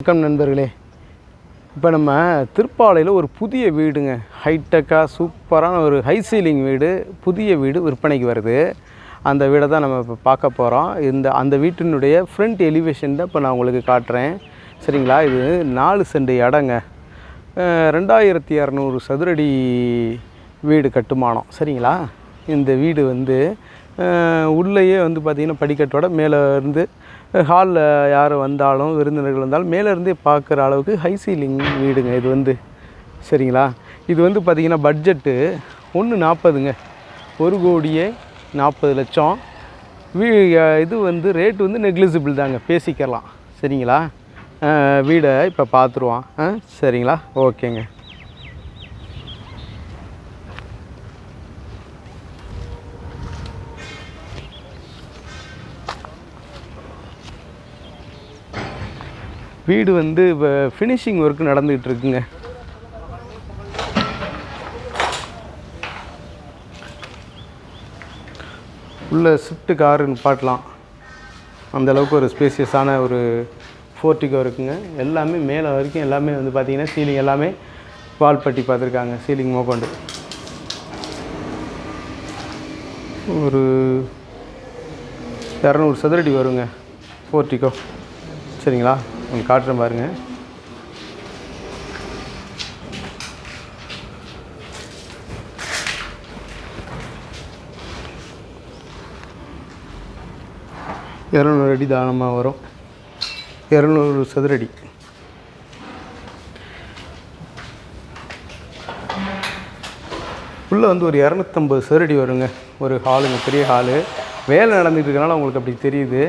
வணக்கம் நண்பர்களே. இப்போ நம்ம திருப்பாலையில் ஒரு புதிய வீடுங்க. ஹைடெக்காக சூப்பரான ஒரு ஹை சீலிங் வீடு புதிய வீடு விற்பனைக்கு வருது. அந்த வீடை தான் நம்ம இப்போ பார்க்க போகிறோம் இந்த அந்த வீட்டினுடைய ஃப்ரண்ட் எலிவேஷன் தான் இப்போ நான் உங்களுக்கு காட்டுறேன். சரிங்களா? இது நாலு சென்ட் இடங்க. ரெண்டாயிரத்தி இரநூறு சதுரடி வீடு கட்டுமானம். சரிங்களா? இந்த வீடு வந்து உள்ளேயே வந்து பார்த்திங்கன்னா படிக்கட்டோட மேலே இருந்து ஹாலில் யார் வந்தாலும் விருந்தினர்கள் வந்தாலும் மேலே இருந்தே பார்க்குற அளவுக்கு ஹை சீலிங் வீடுங்க. இது வந்து சரிங்களா? இது வந்து பார்த்திங்கன்னா பட்ஜெட்டு ஒன்று நாற்பதுங்க ஒரு கோடியே நாற்பது லட்சம். வீ இது வந்து ரேட் வந்து நெக்லிசிபிள் தாங்க. பேசிக்கலாம். சரிங்களா? வீடை இப்போ பார்த்துருவான் ஆ சரிங்களா? ஓகேங்க. வீடு வந்து இப்போ ஃபினிஷிங் ஒர்க் நடந்துகிட்டு இருக்குங்க உள்ள ஸ்விஃப்ட் காரு நிப்பாட்டலாம். அந்த அளவுக்கு ஒரு ஸ்பேசியஸான ஒரு ஃபோர்ட்டிகோ இருக்குங்க. எல்லாமே மேலே வரைக்கும் எல்லாமே வந்து பார்த்திங்கன்னா சீலிங் எல்லாமே வால் பட்டி பார்த்துருக்காங்க சீலிங் மோக்கொண்டு ஒரு இரநூறு சதுரடி வருங்க ஃபோர்ட்டிகோ சரிங்களா? உங்களுக்கு காட்டுறேன் பாருங்கள் இரநூறு அடி தானமாக வரும். இரநூறு சதுரடி. உள்ளே வந்து ஒரு இரநூத்தம்பது சதுரடி வருங்க. ஒரு ஹாலுங்க பெரிய ஹாலு வேலை நடந்துட்டு இருக்கனால உங்களுக்கு அப்படி தெரியுது.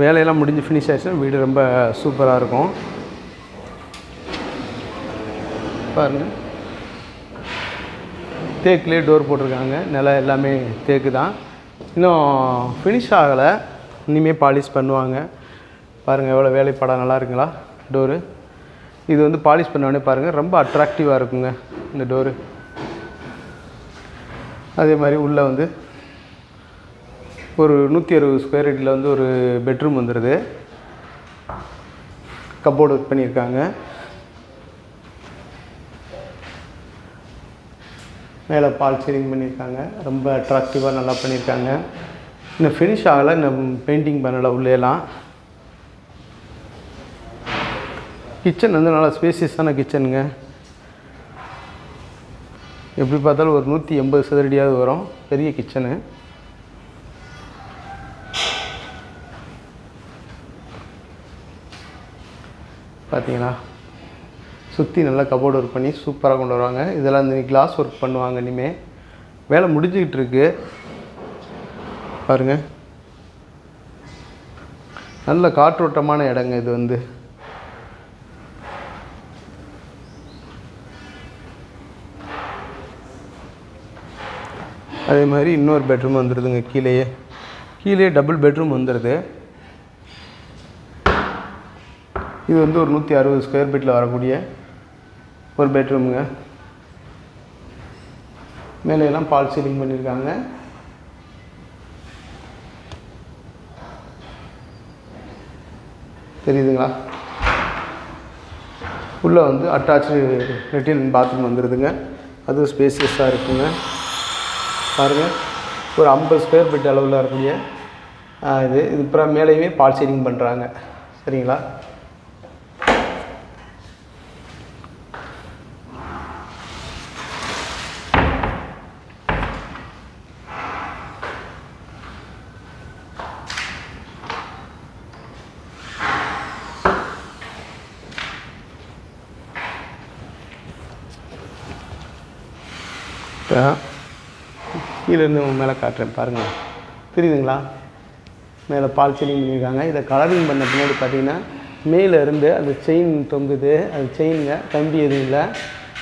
வேலையெல்லாம் முடிஞ்சு ஃபினிஷ் ஆகிடுச்சுன்னா வீடு ரொம்ப சூப்பராக இருக்கும். பாருங்கள் தேக்குலேயே டோர் போட்டிருக்காங்க. நிலம் எல்லாமே தேக்கு தான் இன்னும் ஃபினிஷ் ஆகலை. இனிமேல் பாலிஷ் பண்ணுவாங்க. பாருங்கள் எவ்வளோ வேலைப்பாடாக நல்லா இருக்குங்களா? டோரு. இது வந்து பாலிஷ் பண்ண உடனே பாருங்கள் ரொம்ப அட்ராக்டிவாக இருக்குங்க இந்த டோரு. அதே மாதிரி உள்ளே வந்து ஒரு நூற்றி அறுபது ஸ்கொயர் ஃபீட்டில் வந்து ஒரு பெட்ரூம் வந்துடுது கப்போர்டு ஒர்க் பண்ணியிருக்காங்க. மேலே பால் சீலிங் பண்ணியிருக்காங்க. ரொம்ப அட்ராக்டிவாக நல்லா பண்ணியிருக்காங்க. இன்னும் ஃபினிஷ் ஆகலை. இன்னும் பெயிண்டிங் பண்ணலை உள்ளேலாம். கிச்சன் வந்து நல்லா ஸ்பேசியஸான கிச்சனுங்க எப்படி பார்த்தாலும் ஒரு நூற்றி எண்பது சதுரடியாவது வரும். பெரிய கிச்சனு பார்த்தீங்களா? சுற்றி நல்லா கபோர்டு ஒர்க் பண்ணி சூப்பராக கொண்டு வருவாங்க. இதெல்லாம் இந்த கிளாஸ் ஒர்க் பண்ணுவாங்க இனிமேல் வேலை முடிஞ்சுக்கிட்டு இருக்கு. பாருங்க. நல்ல காற்றோட்டமான இடங்க இது வந்து. அதே மாதிரி இன்னொரு பெட்ரூம் வந்துடுதுங்க கீழேயே. கீழே டபுள் பெட்ரூம் வந்துடுது இது வந்து ஒரு நூற்றி அறுபது ஸ்கொயர் ஃபீட்டில் வரக்கூடிய ஒரு பெட்ரூமுங்க மேலெல்லாம் பால் சீலிங் பண்ணியிருக்காங்க தெரியுதுங்களா? உள்ளே வந்து அட்டாச்சு லெட்டின் பாத்ரூம் வந்துடுதுங்க அதுவும் ஸ்பேசியஸாக இருக்குங்க. பாருங்கள் ஒரு ஐம்பது ஸ்கொயர் ஃபீட் அளவில் இருக்கக்கூடிய இது இது. அப்புறம் மேலேயுமே பால் சீலிங் பண்ணுறாங்க சரிங்களா? இப்போ கீழேருந்து மேலே காட்டுறேன் பாருங்கள் தெரியுதுங்களா? மேலே பால் சீலிங் பண்ணியிருக்காங்க. இதை கலரிங் பண்ண பின்னாடி பார்த்தீங்கன்னா மேலே இருந்து அந்த செயின் தொங்குது. அந்த செயினில் கம்பி எதுவும் இல்லை.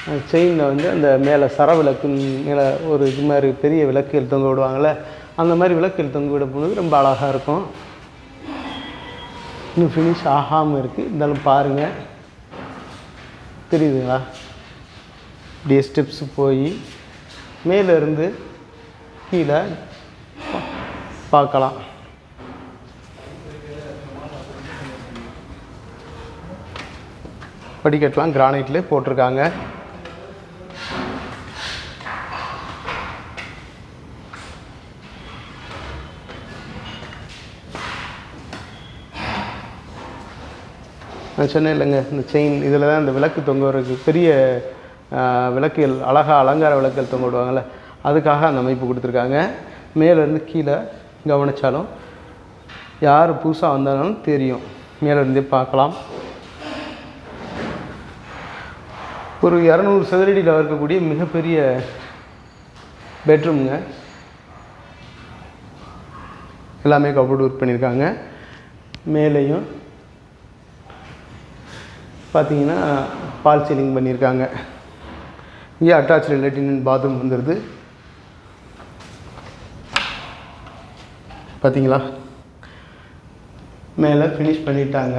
அந்த செயினில் வந்து அந்த மேலே சர விளக்கு மேலே ஒரு இது மாதிரி பெரிய விளக்குகள் தொங்க விடுவாங்கள்ல அந்த மாதிரி விளக்குகள் தொங்க விடும்போது ரொம்ப அழகாக இருக்கும். இன்னும் ஃபினிஷ் ஆகாமல் இருக்குது இருந்தாலும் பாருங்கள் தெரியுதுங்களா? இப்படியே ஸ்டெப்ஸ் போய் மேலேருந்து கீழே பார்க்கலாம். படிக்கட்டெலாம் கிரானைட்லேயே போட்டிருக்காங்க. நான் சொன்னேன் இல்லைங்க இந்த செயின் இதில் தான் இந்த விளக்கு தொங்குறதுக்கு பெரிய ஆ, விளக்குகள் அழகாக அலங்கார விளக்குகள் தொங்க விடுவாங்கள்ல அதுக்காக அந்த அமைப்பு கொடுத்துருக்காங்க. மேலேருந்து கீழே கவனித்தாலும் யார் புதுசாக வந்தாலும் தெரியும். மேலேருந்தே பார்க்கலாம். ஒரு இரநூறு சதுரடியில் இருக்கக்கூடிய மிகப்பெரிய பெட்ரூம்ங்க எல்லாமே கபோர்டு ஒர்க் பண்ணியிருக்காங்க. மேலேயும் பார்த்தீங்கன்னா பால் சீலிங் பண்ணியிருக்காங்க. இங்கே அட்டாச்சு லெட்டின் பாத்ரூம் வந்துடுது பார்த்தீங்களா மேலே ஃபினிஷ் பண்ணிட்டாங்க.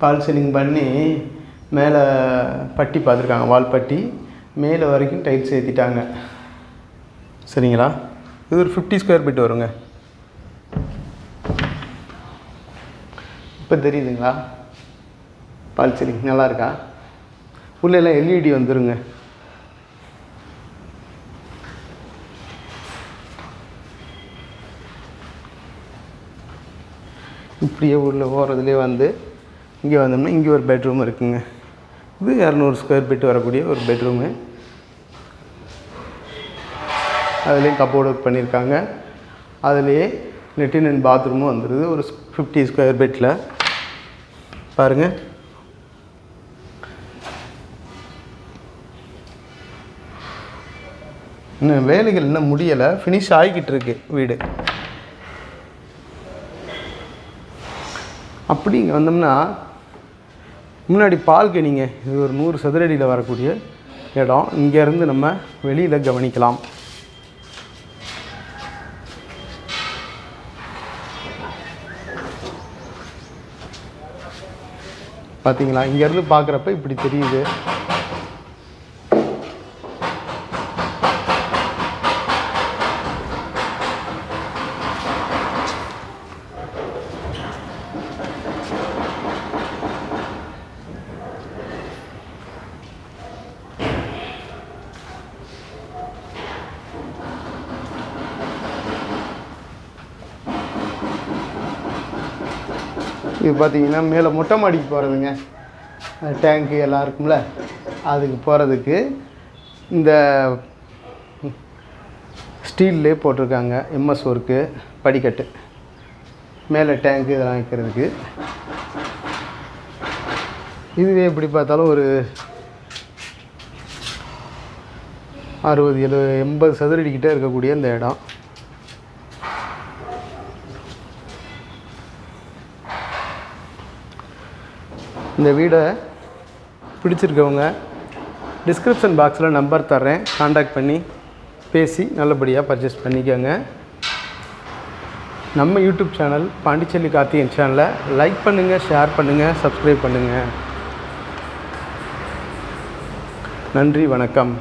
பால் சீலிங் பண்ணி மேலே பட்டி பார்த்துருக்காங்க வால் பட்டி. மேலே வரைக்கும் டைல்ஸ் ஏற்றிட்டாங்க சரிங்களா? இது ஒரு ஃபிஃப்டி ஸ்கொயர் ஃபீட் வருங்க. இப்போ தெரியுதுங்களா? பால் சீலிங் நல்லா இருக்கா? உள்ளெல்லாம் எல்இடி வந்துருங்க. இப்படியே உள்ள ஓரத்துலேயே வந்து இங்கே வந்தோம்னா இங்கே ஒரு பெட்ரூம் இருக்குங்க. இது இரநூறு ஸ்கொயர் ஃபீட் வரக்கூடிய ஒரு பெட்ரூமு அதுலேயும் கப்போர்ட் ஒர்க் பண்ணியிருக்காங்க. அதுலேயே லெட்டின் அண்ட் பாத்ரூமும் வந்துடுது ஒரு ஃபிஃப்டி ஸ்கொயர் ஃபீட்டில் பாருங்கள் இன்னும் வேலைகள் இன்னும் முடியலை. ஃபினிஷ் ஆகிக்கிட்டு இருக்கு வீடு. அப்படி இங்கே வந்தோம்னா முன்னாடி பால்கனிங்க இது ஒரு நூறு சதுரடியில் வரக்கூடிய இடம். இங்கேருந்து நம்ம வெளியில் கவனிக்கலாம். பார்த்தீங்களா இங்கேருந்து பார்க்குறப்ப இப்படி தெரியுது. இது பார்த்தீங்கன்னா மேலே மொட்டை மாடிக்கு போகிறதுங்க டேங்க்கு எல்லாம் இருக்கும்ல. அதுக்கு போகிறதுக்கு இந்த ஸ்டீல்லே போட்டிருக்காங்க. எம்எஸ் ஒர்க்கு படிக்கட்டு. மேலே டேங்க்கு இதெல்லாம் வைக்கிறதுக்கு. இதுவே எப்படி பார்த்தாலும் ஒரு அறுபது எழுபது எண்பது சதுரடிக்கிட்டே இருக்கக்கூடிய இந்த இடம். இந்த வீடை பிடிச்சிருக்கவங்க டிஸ்கிரிப்ஷன் பாக்ஸில் நம்பர் தர்றேன். காண்டாக்ட் பண்ணி பேசி நல்லபடியாக பர்ச்சேஸ் பண்ணிக்கோங்க. நம்ம யூடியூப் சேனல் பாண்டிச்சேரி கார்த்திகன் சேனலை லைக் பண்ணுங்கள் ஷேர் பண்ணுங்கள் சப்ஸ்கிரைப் பண்ணுங்கள் நன்றி வணக்கம்.